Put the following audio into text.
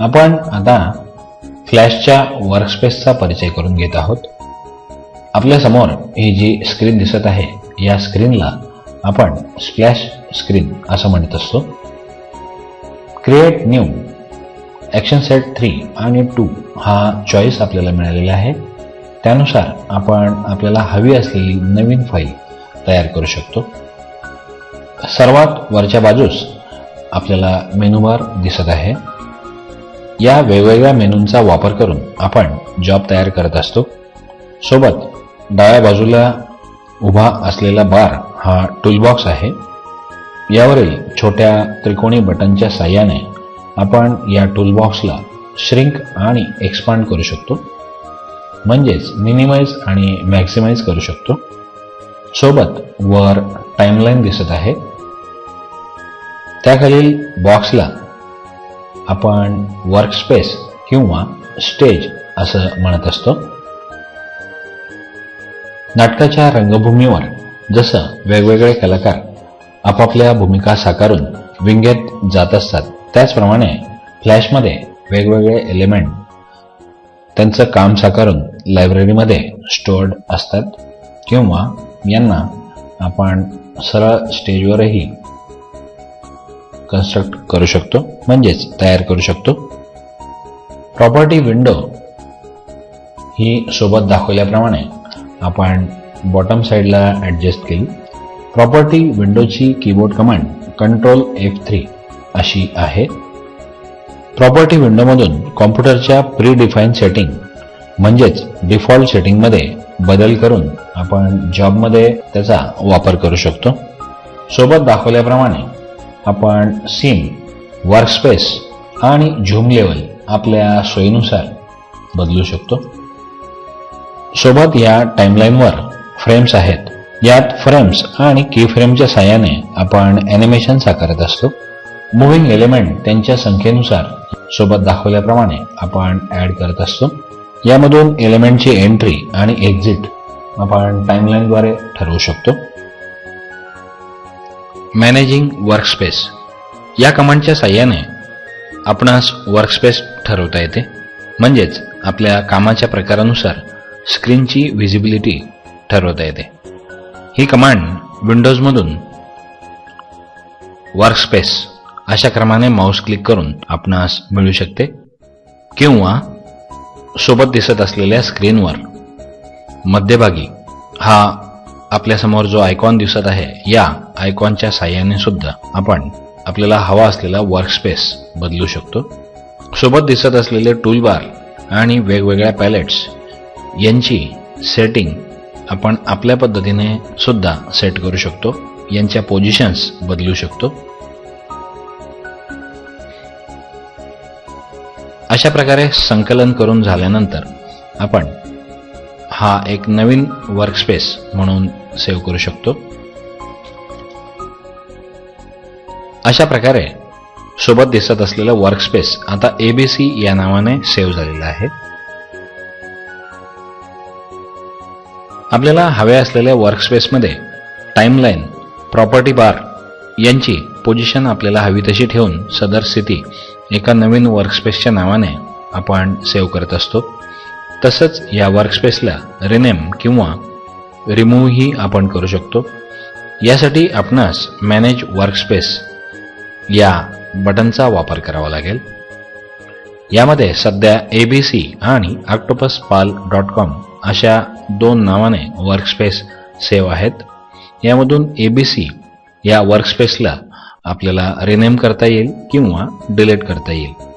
आपण आता फ्लॅशच्या वर्कस्पेसचा परिचय करून घेत आहोत. आपल्यासमोर ही जी स्क्रीन दिसत आहे या स्क्रीनला आपण स्प्लॅश स्क्रीन असं म्हणत असतो. Create new action set three आणि टू हा चॉईस आपल्याला मिळालेला आहे. त्यानुसार आपण आपल्याला हवी असलेली नवीन फाईल तयार करू शकतो. सर्वात वरच्या बाजूस आपल्याला मेनूबार दिसत आहे. या वेगवेगळ्या मेनूंचा वापर करून आपण जॉब तयार करत असतो. सोबत डाव्या बाजूला उभा असलेला बार हा टूलबॉक्स आहे. यावरील छोट्या त्रिकोणी बटनच्या साह्याने आपण या टूलबॉक्सला श्रिंक आणि एक्सपांड करू शकतो. म्हणजेच मिनिमाइज आणि मॅक्सिमाइज करू शकतो. सोबत वर टाईमलाईन दिसत आहे. त्याखालील बॉक्सला आपण वर्कस्पेस किंवा स्टेज असं म्हणत असतो. नाटकाच्या रंगभूमीवर जसं वेगवेगळे कलाकार आपापल्या भूमिका साकारून विंगेत जात असतात त्याचप्रमाणे फ्लॅशमध्ये वेगवेगळे एलिमेंट त्यांचं काम साकारून लायब्ररीमध्ये स्टोअर्ड असतात किंवा यांना आपण सरळ स्टेजवरही कन्स्ट्रक्ट करू शकतो. म्हणजेच तयार करू शकतो. प्रॉपर्टी विंडो ही सोबत दाखवल्याप्रमाणे आपण बॉटम साईडला ॲडजस्ट केली. Property विंडोची keyboard command control F three अशी आहे. प्रॉपर्टी विंडोमधून कॉम्प्युटरच्या प्री डिफाईन सेटिंग म्हणजेच डिफॉल्ट सेटिंगमध्ये बदल करून आपण जॉबमध्ये त्याचा वापर करू शकतो. सोबत दाखवल्याप्रमाणे आपण सीम वर्कस्पेस आणि झूम लेवल आपल्या सोयीनुसार बदलू शकतो. सोबत या टाइमलाईनवर फ्रेम्स आहेत. यात फ्रेम्स आणि की फ्रेमच्या साह्याने आपण ॲनिमेशन साकारत असतो. मुव्हिंग एलिमेंट त्यांच्या संख्येनुसार सोबत दाखवल्याप्रमाणे आपण ॲड करत असतो. यामधून एलिमेंटची एंट्री आणि एक्झिट आपण टाइमलाईनद्वारे ठरवू शकतो. Managing workspace. या कमांडच्या साह्याने आपणास वर्कस्पेस ठरवता येते. म्हणजेच आपल्या कामाच्या प्रकारानुसार स्क्रीनची व्हिजिबिलिटी ठरवता येते. ही कमांड विंडोजमधून वर्कस्पेस अशा क्रमाने माऊस क्लिक करून आपणास मिळू शकते. किंवा सोबत दिसत असलेल्या स्क्रीनवर मध्यभागी हा आपल्यासमोर जो आयकॉन दिसत आहे या आयकॉनच्या साह्याने सुद्धा आपण आपल्याला हवा असलेला वर्कस्पेस बदलू शकतो. सोबत दिसत असलेले टूलबार आणि वेगवेगळ्या पॅलेट्स यांची सेटिंग आपण आपल्या पद्धतीने सुद्धा सेट करू शकतो. यांच्या पोझिशन्स बदलू शकतो. अशा प्रकारे संकलन करून झाल्यानंतर आपण हा एक नवीन वर्कस्पेस म्हणून सेव्ह करू शकतो. अशा प्रकारे सोबत दिसत असलेलं वर्कस्पेस आता एबीसी या नावाने सेव्ह झालेलं आहे. आपल्याला हव्या असलेल्या वर्कस्पेसमध्ये टाइमलाईन प्रॉपर्टी बार यांची पोझिशन आपल्याला हवी तशी ठेवून सदर स्थिती एका नवीन वर्कस्पेसच्या नावाने आपण सेव्ह करत असतो. तसंच या वर्कस्पेसला रिनेम किंवा रिमूव्हही आपण करू शकतो. यासाठी आपणास मॅनेज वर्कस्पेस या बटनचा वापर करावा लागेल. यामध्ये सध्या ए बी सी आणि ऑक्टोपस पाल डॉट कॉम अशा दोन नावाने वर्कस्पेस सेव आहेत. यामधून ए बी सी या वर्कस्पेसला आपल्याला रिनेम करता येईल किंवा डिलीट करता येईल.